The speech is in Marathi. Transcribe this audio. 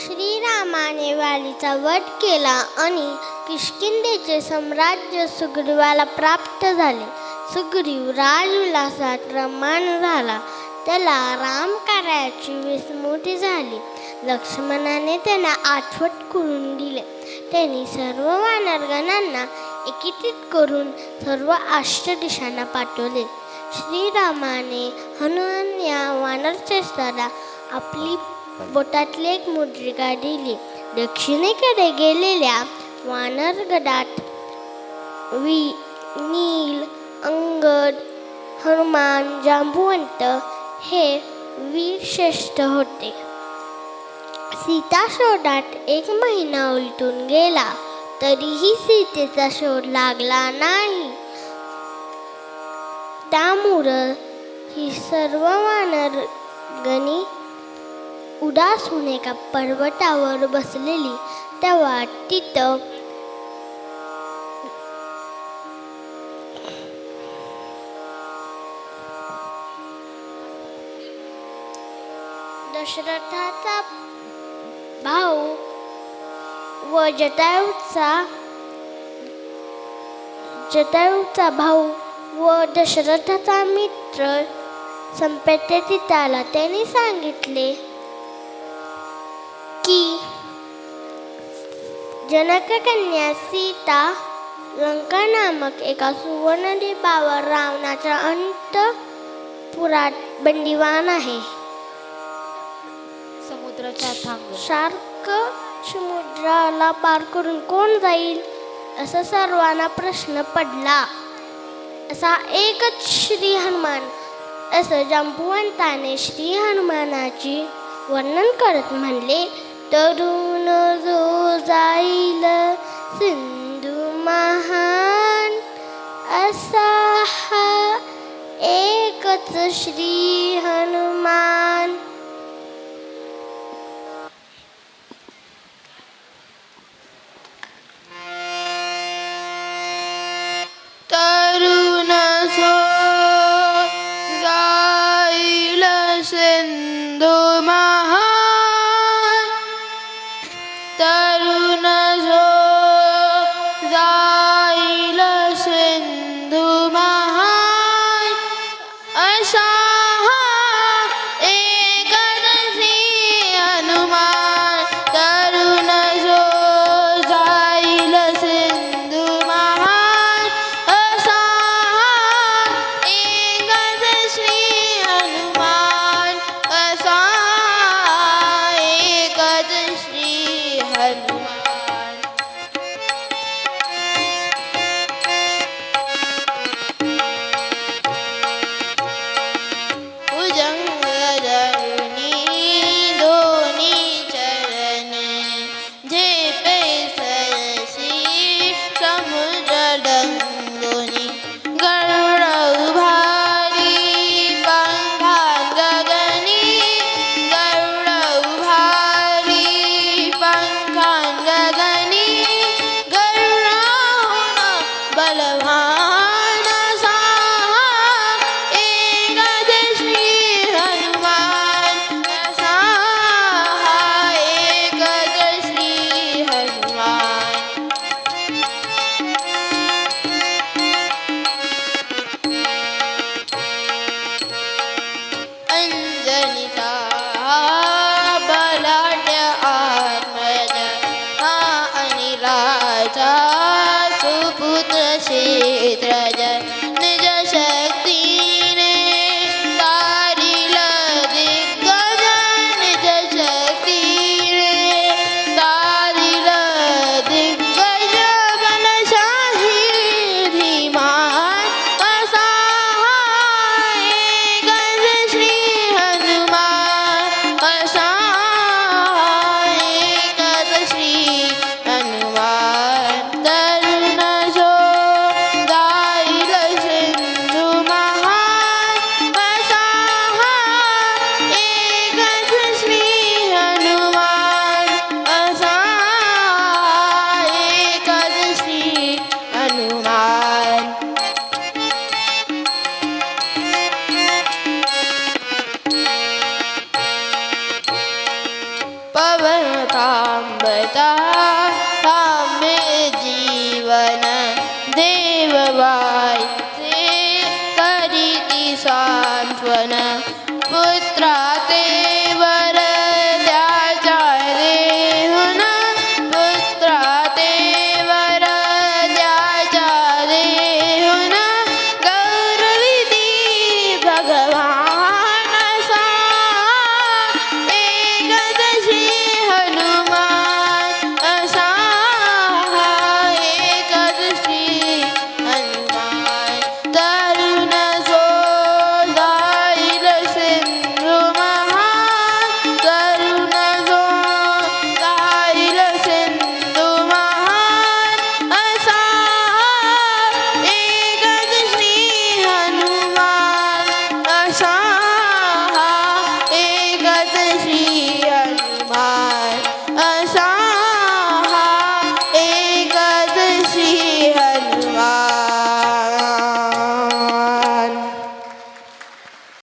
श्रीरामाने वालीचा वध केला आणि किष्किंधेचे साम्राज्य सुग्रीवाला प्राप्त झाले. सुग्रीव राजविलासात रमान झाला. त्याला राम कार्याची विस्मृती झाली. लक्ष्मणाने त्यांना आठवत करून दिले. त्यांनी सर्व वानरगणांना एकत्रित करून सर्व आष्टदिशांना पाठवले. श्रीरामाने हनुमान या वानरचेष्टाला आपली बोटातली एक मुद्रिका दिली. दक्षिणेकडे गेलेल्या वानरगडात वी नील अंगद हनुमान जांबुवंत हे वीरश्रेष्ठ होते. सीता शोधात एक महिना उलटून गेला तरीही सीतेचा शोध लागला नाही. त्यामुळं ही सर्व वानरगणी उदास होऊन एका पर्वतावर बसलेली तेव्हा तिथं दशरथाचा भाऊ व जटायूचा जटायूचा भाऊ व दशरथाचा मित्र संपेते तिथे आला सांगितले की जनककन्या सीता लंका नामक एका सुवर्णद्वीपावर रावणाच्या अंतपुरात बंदिवान आहे. समुद्राच्या थांब शार्क समुद्राला पार करून कोण जाईल असा सर्वांना प्रश्न पडला. असा एकच श्री हनुमान असं जांबुवंताने श्री हनुमानाची वर्णन करत म्हणले. तरुण जो जाईल सिंधू महान असा हा एकच श्री हनुमान. ta